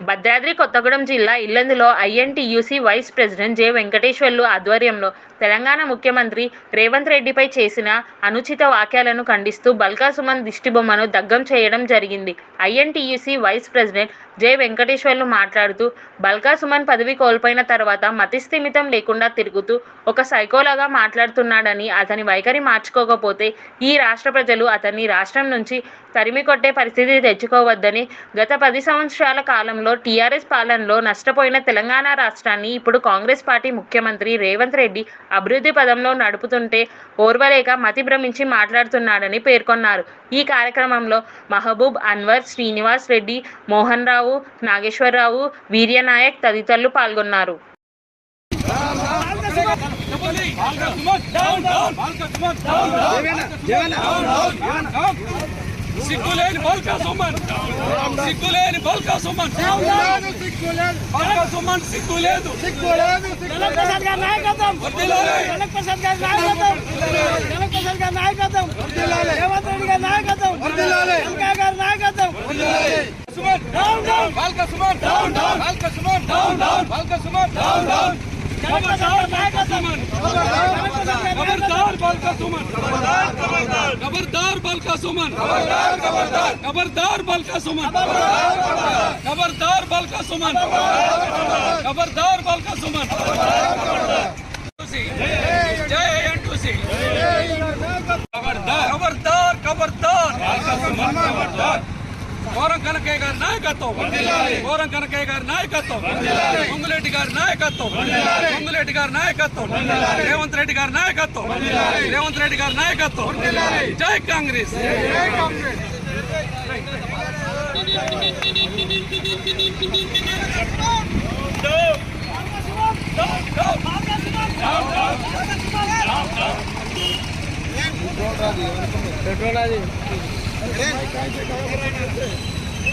భద్రాద్రి కొత్తగూడెం జిల్లా ఇల్లందులో INTUC vice president J Venkateswarlu ఆధ్వర్యంలో తెలంగాణ ముఖ్యమంత్రి రేవంత్ రెడ్డిపై చేసిన అనుచిత వాక్యాలను ఖండిస్తూ బల్కా సుమన్ దిష్టిబొమ్మను దగ్గం చేయడం జరిగింది. INTUC vice president J Venkateswarlu మాట్లాడుతూ బల్కా సుమన్ పదవి కోల్పోయిన తర్వాత మతిస్థిమితం లేకుండా తిరుగుతూ ఒక సైకోలాగా మాట్లాడుతున్నాడని అతని వైఖరి మార్చుకోకపోతే ఈ రాష్ట్ర ప్రజలు అతన్ని రాష్ట్రం నుంచి తరిమి కొట్టే పరిస్థితి తెచ్చుకోవద్దని గత పది సంవత్సరాల కాలంలో టీఆర్ఎస్ పాలనలో నష్టపోయిన తెలంగాణ రాష్ట్రాన్ని ఇప్పుడు కాంగ్రెస్ పార్టీ ముఖ్యమంత్రి రేవంత్ రెడ్డి అభివృద్ధి పదంలో నడుపుతుంటే ఓర్వలేక మతి భ్రమించి మాట్లాడుతున్నాడని పేర్కొన్నారు ఈ కార్యక్రమంలో మహబూబ్ అన్వర్ శ్రీనివాస్ రెడ్డి మోహన్ రావు నాగేశ్వరరావు వీర్యనాయక్ తదితరులు పాల్గొన్నారు సిగ్గులేని బల్కా సుమన్ సిగ్గులేని బల్కా సుమన్ బల్కా సుమన్ సిగ్గులేదు జనక్ ప్రసాద్ గారి నాయకత్వం వర్ధిల్లాలి. జనక్ ప్రసాద్ గారి నాయకత్వం జనక్ ప్రసాద్ గారి నాయకత్వం రేవంత్ రెడ్డి గారి నాయకత్వం వెంకయ్య గారి నాయకత్వం Suman down down Balka Suman down down Balka Suman down down Balka Suman down down Janak Prasad గారి నాయకత్వం జనక్ ప్రసాద్ గారి నాయకత్వం ఖబర్దార్ బల్కా సుమన్ ఖబర్దార్ బల్కా సుమన్ ఖబర్దార్ బల్కా సుమన్ ఖబర్దార్ బల్కా సుమన్ ఖబర్దార్ బల్కా సుమన్ జై ఎన్టీసీ ఖబర్దార్ ఖబర్దార్ ఖబర్దార్ ఖబర్దార్ కోరం కనకయ్య గారి నాయకత్వం. కోరం కనకయ్య గారి నాయకత్వం. పొంగులేటి గారి నాయకత్వం. పొంగులేటి గారి నాయకత్వం. రేవంత్ రెడ్డి గారి నాయకత్వం. రేవంత్ రెడ్డి గారి నాయకత్వం. జై కాంగ్రెస్.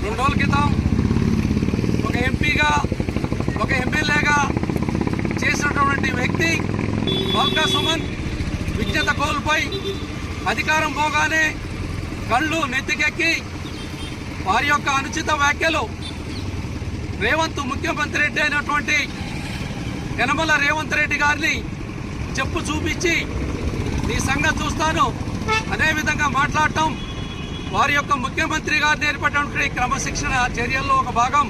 రెండు రోజుల క్రితం ఒక ఎంపీగా ఒక ఎమ్మెల్యేగా చేసినటువంటి వ్యక్తి మల్కా సుమన్ విజ్ఞత కోల్పోయి అధికారం పోగానే కళ్ళు నెత్తికెక్కి వారి యొక్క అనుచిత వ్యాఖ్యలు రేవంత్ ముఖ్యమంత్రి రెడ్డి అయినటువంటి యనమల రేవంత్ రెడ్డి గారిని చెప్పు చూపించి నీ సంగతి చూస్తాను. అదేవిధంగా మాట్లాడటం వారి యొక్క ముఖ్యమంత్రి గారు నేర్పేటటువంటి క్రమశిక్షణ చర్యల్లో ఒక భాగం.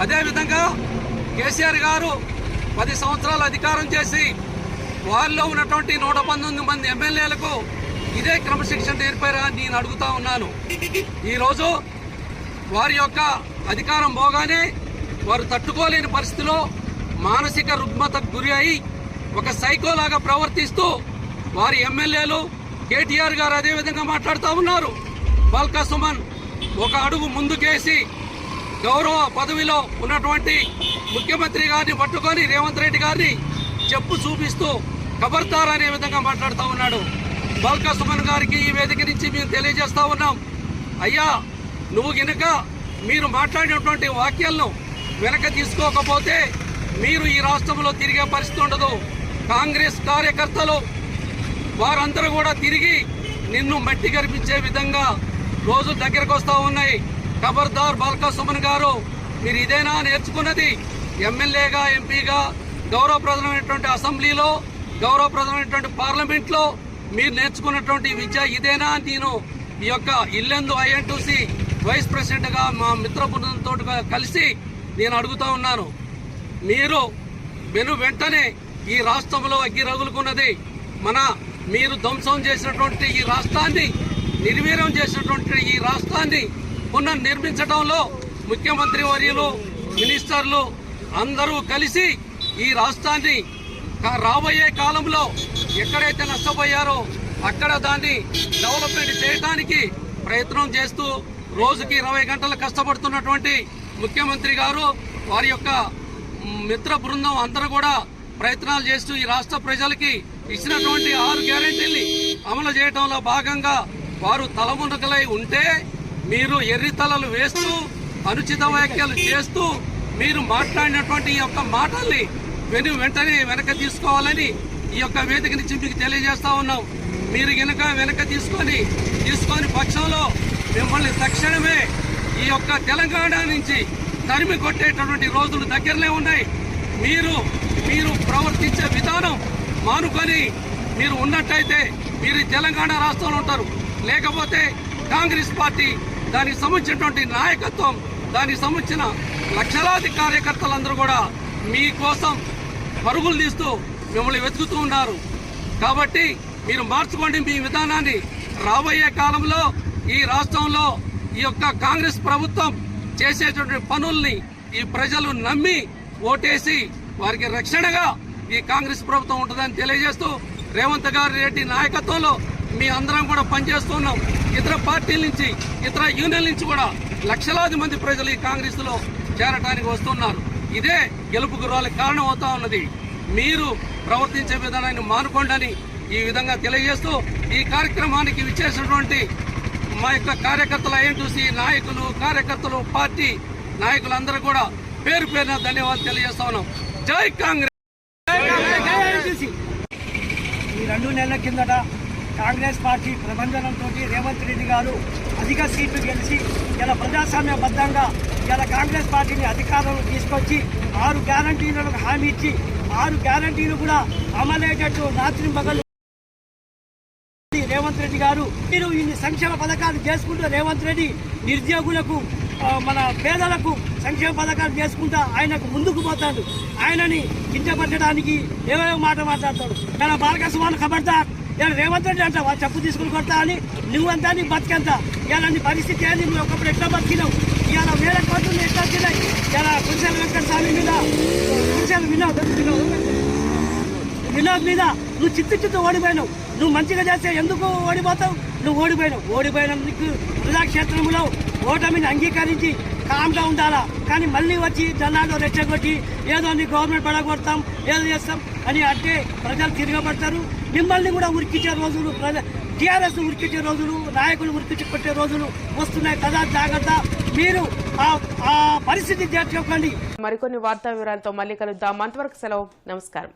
అదేవిధంగా కేసీఆర్ గారు పది సంవత్సరాలు అధికారం చేసి వారిలో ఉన్నటువంటి నూట పంతొమ్మిది మంది ఎమ్మెల్యేలకు ఇదే క్రమశిక్షణ నేర్పారా అని నేను అడుగుతా ఉన్నాను. ఈరోజు వారి యొక్క అధికారం పోగానే వారు తట్టుకోలేని పరిస్థితిలో మానసిక రుగ్మతకు గురి అయి ఒక సైకోలాగా ప్రవర్తిస్తూ వారి ఎమ్మెల్యేలు కేటీఆర్ గారు అదేవిధంగా మాట్లాడుతూ ఉన్నారు. బాల్కా సుమన్ ఒక అడుగు ముందుకేసి గౌరవ పదవిలో ఉన్నటువంటి ముఖ్యమంత్రి గారిని పట్టుకొని రేవంత్ రెడ్డి గారిని చెప్పు చూపిస్తూ ఖబర్దార్ అనే విధంగా మాట్లాడుతూ ఉన్నాడు. బాల్కా సుమన్ గారికి ఈ వేదిక నుంచి మేము తెలియజేస్తూ ఉన్నాం. అయ్యా నువ్వు గినక మీరు మాట్లాడినటువంటి వాక్యాలను వెనక తీసుకోకపోతే మీరు ఈ రాష్ట్రంలో తిరిగే పరిస్థితి ఉండదు. కాంగ్రెస్ కార్యకర్తలు వారందరూ కూడా తిరిగి నిన్ను మట్టి కనిపించే విధంగా రోజులు దగ్గరకు వస్తూ ఉన్నాయి. ఖబర్దార్ బాల్కా సుమన్ గారు మీరు ఇదేనా నేర్చుకున్నది? ఎమ్మెల్యేగా ఎంపీగా గౌరవప్రదమైనటువంటి అసెంబ్లీలో గౌరవప్రదమైనటువంటి పార్లమెంట్లో మీరు నేర్చుకున్నటువంటి విద్య ఇదేనా అని నేను ఈ యొక్క ఇల్లెందు ఐఎన్టీసీ వైస్ ప్రెసిడెంట్గా మా మిత్ర బృందంతో కలిసి నేను అడుగుతా ఉన్నాను. మీరు వెను వెంటనే ఈ రాష్ట్రంలో అగ్గి రగులుకున్నది. మన మీరు ధ్వంసం చేసినటువంటి ఈ రాష్ట్రాన్ని నిర్వీర్యం చేసినటువంటి ఈ రాష్ట్రాన్ని పునః నిర్మించడంలో ముఖ్యమంత్రి వర్యులు మినిస్టర్లు అందరూ కలిసి ఈ రాష్ట్రాన్ని కా- రాబోయే కాలంలో ఎక్కడైతే నష్టపోయారో అక్కడ దాన్ని డెవలప్మెంట్ చేయడానికి ప్రయత్నం చేస్తూ రోజుకి ఇరవై గంటలు కష్టపడుతున్నటువంటి ముఖ్యమంత్రి గారు వారి యొక్క మిత్ర బృందం అందరూ కూడా ప్రయత్నాలు చేస్తూ ఈ రాష్ట్ర ప్రజలకి ఇచ్చినటువంటి ఆరు గ్యారెంటీల్ని అమలు చేయడంలో భాగంగా వారు తలమునకలై ఉంటే మీరు ఎర్రి తలలు వేస్తూ అనుచిత వ్యాఖ్యలు చేస్తూ మీరు మాట్లాడినటువంటి ఈ యొక్క మాటల్ని వెను వెంటనే వెనక తీసుకోవాలని ఈ యొక్క వేదిక నుంచి మీకు తెలియజేస్తా ఉన్నాం. మీరు గనక వెనక తీసుకొని తీసుకొని పక్షంలో మిమ్మల్ని తక్షణమే ఈ యొక్క తెలంగాణ నుంచి తరిమి కొట్టేటటువంటి రోజులు దగ్గరనే ఉన్నాయి. మీరు మీరు ప్రవర్తించే విధానం మానుకొని మీరు ఉన్నట్టయితే మీరు తెలంగాణ రాష్ట్రంలో ఉంటారు. లేకపోతే కాంగ్రెస్ పార్టీ దానికి సంబంధించినటువంటి నాయకత్వం దానికి సంబంధించిన లక్షలాది కార్యకర్తలందరూ కూడా మీకోసం పరుగులు తీస్తూ మిమ్మల్ని వెతుకుతూ ఉన్నారు. కాబట్టి మీరు మార్చుకోండి మీ విధానాన్ని. రాబోయే కాలంలో ఈ రాష్ట్రంలో ఈ యొక్క కాంగ్రెస్ ప్రభుత్వం చేసేటువంటి పనుల్ని ఈ ప్రజలు నమ్మి ఓటేసి వారికి రక్షణగా ఈ కాంగ్రెస్ ప్రభుత్వం ఉంటుందని తెలియజేస్తూ రేవంత్ గారి రెడ్డి నాయకత్వంలో మీ అందరం కూడా పనిచేస్తున్నాం ఇతర పార్టీల నుంచి ఇతర యూనియన్ల నుంచి కూడా లక్షలాది మంది ప్రజలు ఈ కాంగ్రెస్లో చేరటానికి వస్తున్నారు. ఇదే గెలుపు గుర్రాలకు కారణం అవుతా ఉన్నది. మీరు ప్రవర్తించే విధానాన్ని మానుకోండి ఈ విధంగా తెలియజేస్తూ ఈ కార్యక్రమానికి విచ్చేసినటువంటి మా యొక్క కార్యకర్తల చూసి నాయకులు కార్యకర్తలు పార్టీ నాయకులందరూ కూడా పేరు పేరున ధన్యవాదాలు తెలియజేస్తా ఉన్నాం. జై కాంగ్రెస్! ఈ రెండు నెలల కిందట కాంగ్రెస్ పార్టీ ప్రభంజనంతో రేవంత్ రెడ్డి గారు అధిక సీట్లు గెలిచి ఇలా ప్రజాస్వామ్యబద్ధంగా ఇలా కాంగ్రెస్ పార్టీని అధికారంలో తీసుకొచ్చి ఆరు గ్యారంటీలకు హామీ ఇచ్చి ఆరు గ్యారంటీలు కూడా అమలయ్యేటట్టు రాత్రి మగలు రేవంత్ రెడ్డి గారు. మీరు ఇన్ని సంక్షేమ పథకాలు చేసుకుంటూ రేవంత్ రెడ్డి నిరుద్యోగులకు మన పేదలకు సంక్షేమ పథకాలు చేసుకుంటా ఆయనకు ముందుకు పోతాడు. ఆయనని కించపరచడానికి ఏవేవో మాట మాట్లాడతాడు. తన బాలకృష్ణ ఖబర్దార్ ఇలా రేవంత్ రెడ్డి అంట చెప్పు తీసుకుని కొడతా అని? నువ్వంతా నీ బతికెంత. ఇలా నీ పరిస్థితి ఏంది? నువ్వు ఒకప్పుడు ఎట్లా బతికినావు? ఇవాళ వేరే కోట్లు ఎట్లా వచ్చినాయి ఇలా కురిసేల వెంకట స్వామి మీద కురిసేల వినోద్ వినోద్ వినోద్ మీద నువ్వు చిత్తు చిత్తు ఓడిపోయినావు. నువ్వు మంచిగా చేస్తే ఎందుకు ఓడిపోతావు? నువ్వు ఓడిపోయినావు. ఓడిపోయినందుకు ప్రజాక్షేత్రంలో ఓటమిని అంగీకరించి కామ్గా ఉండాలా? కానీ మళ్ళీ వచ్చి జనాలు రెచ్చగొట్టి ఏదో నీ గవర్నమెంట్ పడగొడతాం ఏదో చేస్తాం అని అంటే ప్రజలు తిరగబడతారు. మిమ్మల్ని కూడా ఉరికించే రోజులు ప్రజ టీఆర్ఎస్ ఉరికించే రోజులు నాయకులు ఉరికించి కొట్టే రోజులు వస్తున్నాయి. కదా జాగ్రత్త. మీరు ఆ- ఆ పరిస్థితి చేర్చుకోకండి మరికొన్ని వార్తా వివరాలతో మళ్ళీ కలుద్దాం. అంతవరకు సెలవు. నమస్కారం.